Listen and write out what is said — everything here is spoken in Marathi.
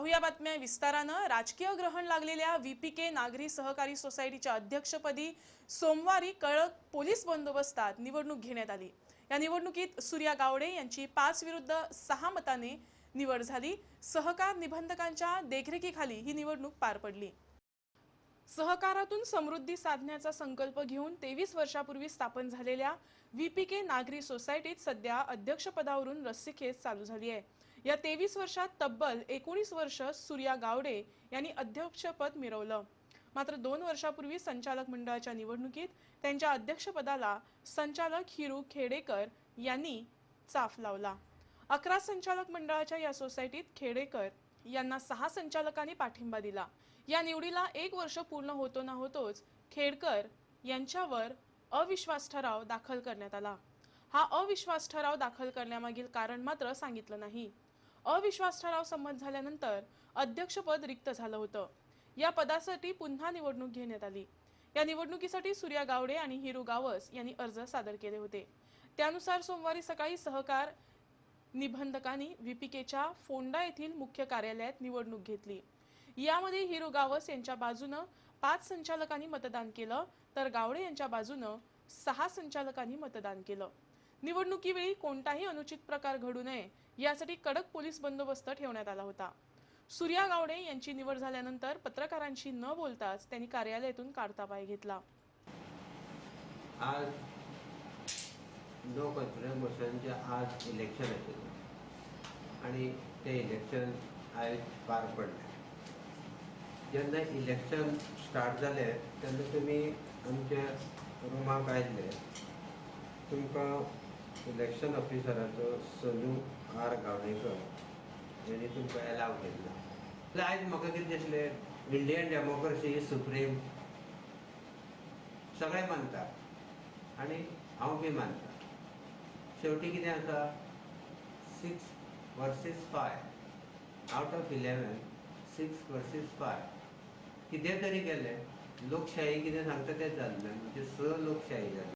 पाहूया बातम्या विस्तारानं. राजकीय ग्रहण लागलेल्या व्हीपीके नागरी सहकारी सोसायटीच्या अध्यक्षपदी सोमवारी कळक पोलीस बंदोबस्तात निवडणूक घेण्यात आली. या निवडणुकीत सूर्या गावडे यांची पाच विरुद्ध सहा मताने निवड झाली. सहकार निबंधकांच्या देखरेखीखाली ही निवडणूक पार पडली. सहकारातून समृद्धी साधण्याचा संकल्प घेऊन तेवीस वर्षापूर्वी स्थापन झालेल्या व्हीपीके नागरी सोसायटीत सध्या अध्यक्षपदावरून रस्सीखेच चालू झाली आहे. या तेवीस वर्षात तब्बल एकोणीस वर्ष सूर्या गावडे यांनी अध्यक्षपद मिरवलं. मात्र दोन वर्षापूर्वी संचालक मंडळाच्या निवडणुकीत त्यांच्या अध्यक्षपदाला संचालक हिरू खेडेकर यांनी चाफ लावला. अकरा संचालक मंडळाच्या या सोसायटीत खेडेकर यांना सहा संचालकांनी पाठिंबा दिला. या निवडीला एक वर्ष पूर्ण होतो ना होतोच खेडकर यांच्यावर अविश्वास ठराव दाखल करण्यात आला. हा अविश्वास ठराव दाखल करण्यामागील कारण मात्र सांगितलं नाही. अविश्वास ठराव संमत झाल्यानंतर अध्यक्षपद रिक्त झालं होतं. या पदासाठी पुन्हा निवडणूक घेण्यात आली. या निवडणुकीसाठी सूर्या गावडे आणि हिरू गावस यांनी अर्ज सादर केले होते. त्यानुसार सोमवारी सकाळी सहकार निबंधकांनी व्हीपीकेच्या फोंडा येथील मुख्य कार्यालयात निवडणूक घेतली. यामध्ये हिरो गावस यांच्या बाजूनं पाच संचालकांनी मतदान केलं तर गावडे यांच्या बाजूनं सहा संचालकांनी मतदान केलं. निवडणुकीवेळी कोणताही अनुचित प्रकार घडू नये यासाठी कडक पोलीस बंदोबस्त ठेवण्यात आला होता. सूर्या गावडे यांची निवड झाल्यानंतर पत्रकारांशी न बोलताच त्यांनी कार्यालयातून काढता पाय घेतला. आज नो कॉन्फिडन्स मोशनचे आज इलेक्शन आशिल्लें आणि ते इलेक्शन आयज पार पडलें. जेन्ना इलेक्शन स्टार्ट जालें तेन्ना तुमी आमच्या रुमाक आयिल्ले तुमकां इलेक्शन ऑफिसराचो सनू आर गावडेकर यांनी तुमकां एलाव केल्लो तर आयज म्हाका कितें दिसलें इंडियन डेमोक्रेसी इज सुप्रीम सगळे मानतात आनी हांव बी मानता शेवटी कितें आसा six versus five out of eleven six versus five कितें तरी केलें. लोकशाही कितें सांगता तें जाल्लें म्हणजे स लोकशाही जाली